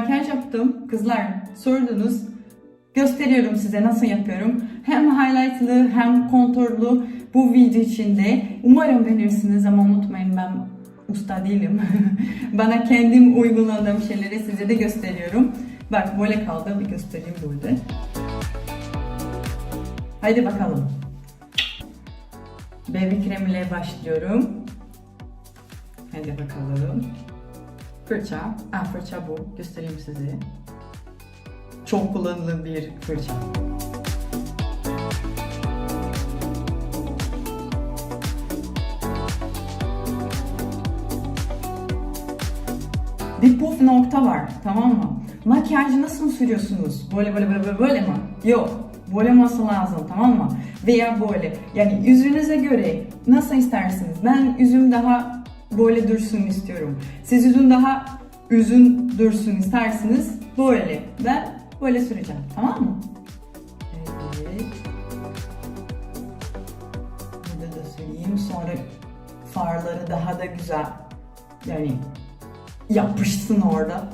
makyaj yaptım. Kızlar sordunuz. Gösteriyorum size nasıl yapıyorum. Hem highlightlı hem konturlu bu video içinde. Umarım beğenirsiniz ama unutmayın ben usta değilim. Bana kendim uyguladığım şeyleri size de gösteriyorum. Bak böyle kaldı bir göstereyim burada. Haydi bakalım. Baby krem ile başlıyorum. Hadi bakalım. Fırça. Ah fırça bu. Göstereyim size. Çok kullanılan bir fırça. Bir puf nokta var tamam mı? Makyajı nasıl sürüyorsunuz? Böyle böyle böyle, böyle mi? Yok. Böyle olması lazım tamam mı? Veya böyle. Yani yüzünüze göre nasıl istersiniz? Ben yüzüm daha böyle dursun istiyorum. Siz yüzün daha üzün dursun isterseniz böyle. Ben böyle süreceğim tamam mı? Evet. Burada da süreyim. Sonra farları daha da güzel. Yani yapışsın orada.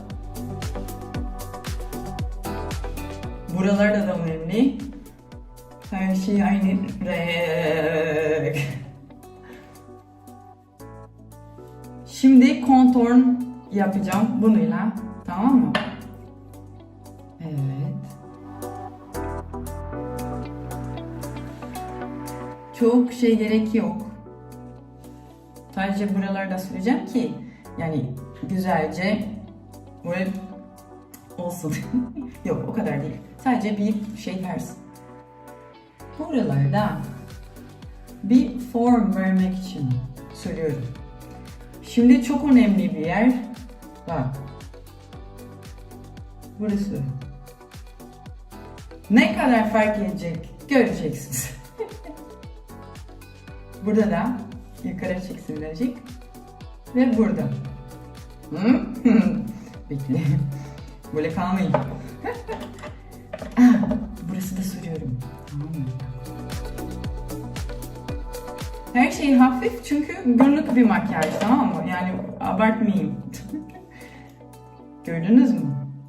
Buralarda da önemli. Her şey aynı renk. Şimdi kontur yapacağım bununla. Tamam mı? Evet. Çok şey gerek yok. Sadece buralarda süreceğim ki yani güzelce böyle olsun. yok o kadar değil. Sadece bir şey versin. Buralarda bir form vermek için sürüyorum. Şimdi çok önemli bir yer. Bak. Burası. Ne kadar fark edecek göreceksiniz. burada da yukarı çeksin birazcık. Ve burada. Bekle. Böyle kalmayın. Ah, Burası da sürüyorum. Tamam mı? Her şey hafif çünkü günlük bir makyaj tamam mı? Yani abartmayayım. Gördünüz mü?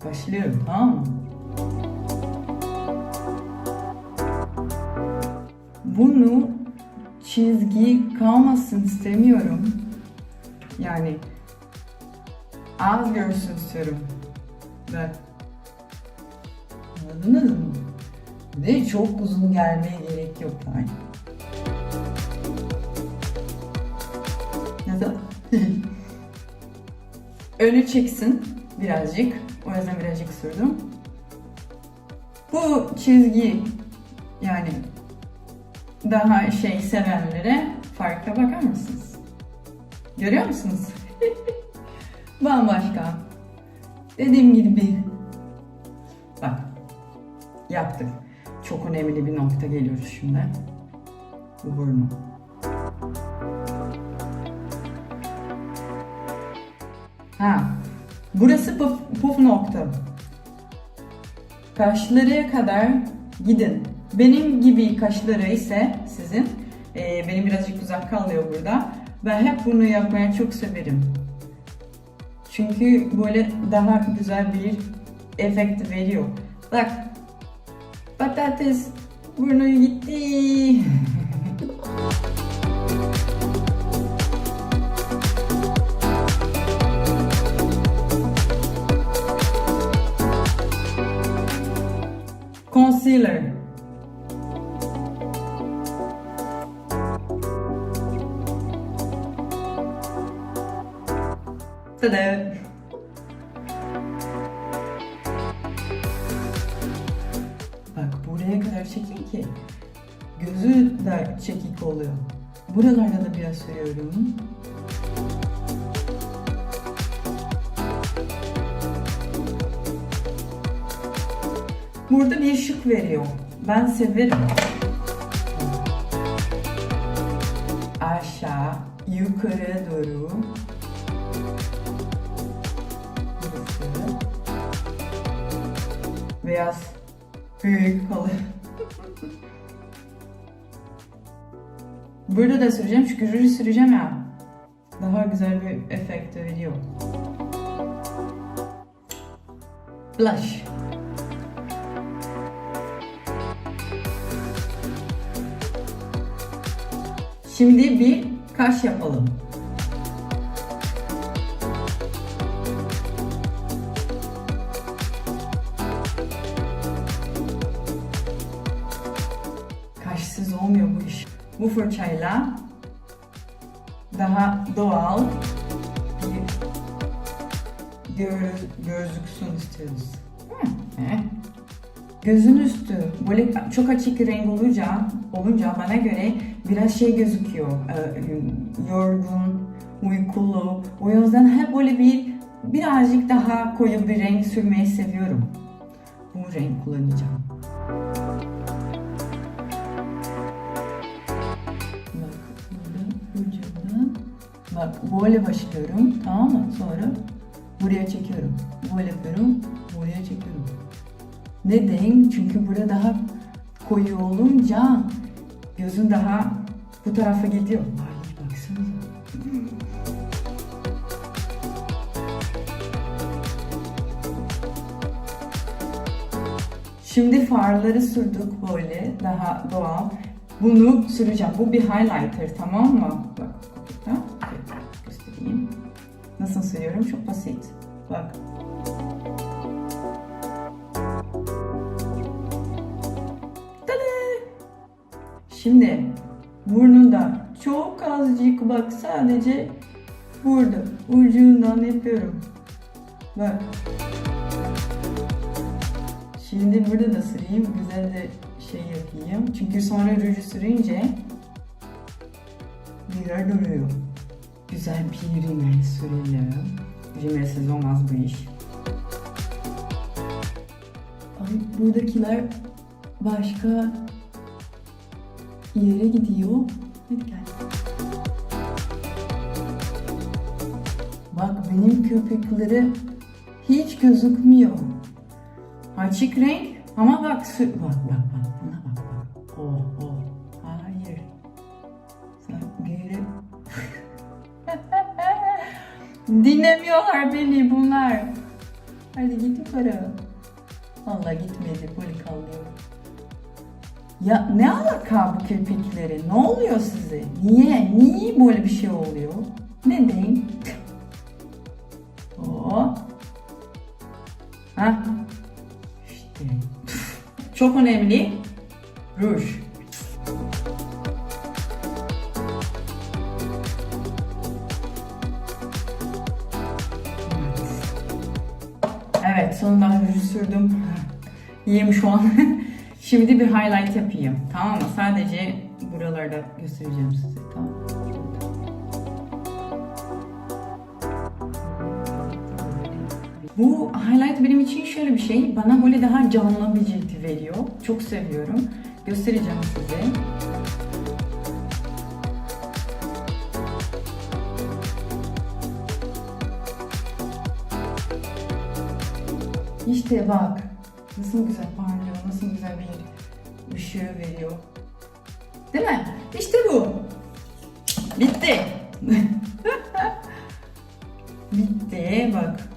Başlıyorum tamam mı? Bunu çizgi kalmasın istemiyorum. Yani az görsün istiyorum. Bak. Anladınız mı? Ve çok uzun gelmeye gerek yok. Yani. Önü çeksin birazcık. O yüzden birazcık sürdüm. Bu çizgi yani daha şey sevenlere farka bakar mısınız? Görüyor musunuz? Bambaşka. Dediğim gibi bak yaptık. Çok önemli bir nokta geliyoruz şimdi. Bu burnu. Ha, burası puf, puf nokta. Kaşlara kadar gidin. Benim gibi kaşları ise sizin, e, benim birazcık uzak kalıyor burada. Ben hep bunu yapmaya çok severim. Çünkü böyle daha güzel bir efekt veriyor. Bak, patates burnu gitti. Concealer. Tada. Bak buraya kadar çekik ki gözü de çekik oluyor. Buralarda da biraz sürüyorum. Burada bir ışık veriyor. Ben severim. Aşağı, yukarı doğru. Burası. Beyaz. Büyük kalır. Burada da süreceğim çünkü ruj süreceğim ya. Daha güzel bir efekt veriyor. Blush. Şimdi bir kaş yapalım. Kaşsız olmuyor bu iş. Bu fırçayla daha doğal bir göz, gözüksün istiyoruz. Hı, he. Gözün üstü böyle çok açık renk olunca, olunca bana göre biraz şey gözüküyor. e, Yorgun, uykulu. O yüzden hep böyle bir birazcık daha koyu bir renk sürmeyi seviyorum. Bu renk kullanacağım. Bak böyle başlıyorum tamam mı? Sonra buraya çekiyorum. Böyle yapıyorum. Buraya çekiyorum. Neden? Çünkü burada daha koyu olunca gözün daha bu tarafa gidiyor. Şimdi farları sürdük böyle daha doğal. Bunu süreceğim. Bu bir highlighter tamam mı? Bak. Göstereyim. Nasıl sürüyorum? Çok basit. Bak. Şimdi burnunda çok azıcık bak sadece burada ucundan yapıyorum. Bak. Şimdi burada da süreyim. Güzel de şey yapayım. Çünkü sonra ruju sürünce mirar duruyor. Güzel bir rimel sürelim. Rimelsiz olmaz bu iş. Ay buradakiler başka yere gidiyor. Hadi gel. Bak benim köpekleri hiç gözükmüyor. Açık renk ama bak bak bak bak buna bak bak. Oh oh. Hayır. Sen geri Dinlemiyorlar beni bunlar. Hadi git yukarı. Vallahi gitmedi böyle kalıyor. Ya ne alaka bu kirpikleri? Ne oluyor size? Niye? Niye böyle bir şey oluyor? Neden? Oo. Ha? İşte. Çok önemli. Ruj. Evet, sonunda ruju sürdüm. İyiyim şu an. Şimdi bir highlight yapayım. Tamam mı? Sadece buralarda göstereceğim size. Tamam. Bu highlight benim için şöyle bir şey. Bana böyle daha canlı bir cilt veriyor. Çok seviyorum. Göstereceğim size. İşte bak. Nasıl güzel parlıyor, nasıl güzel bir ışığı veriyor. Değil mi? İşte bu. Bitti. Bitti bak.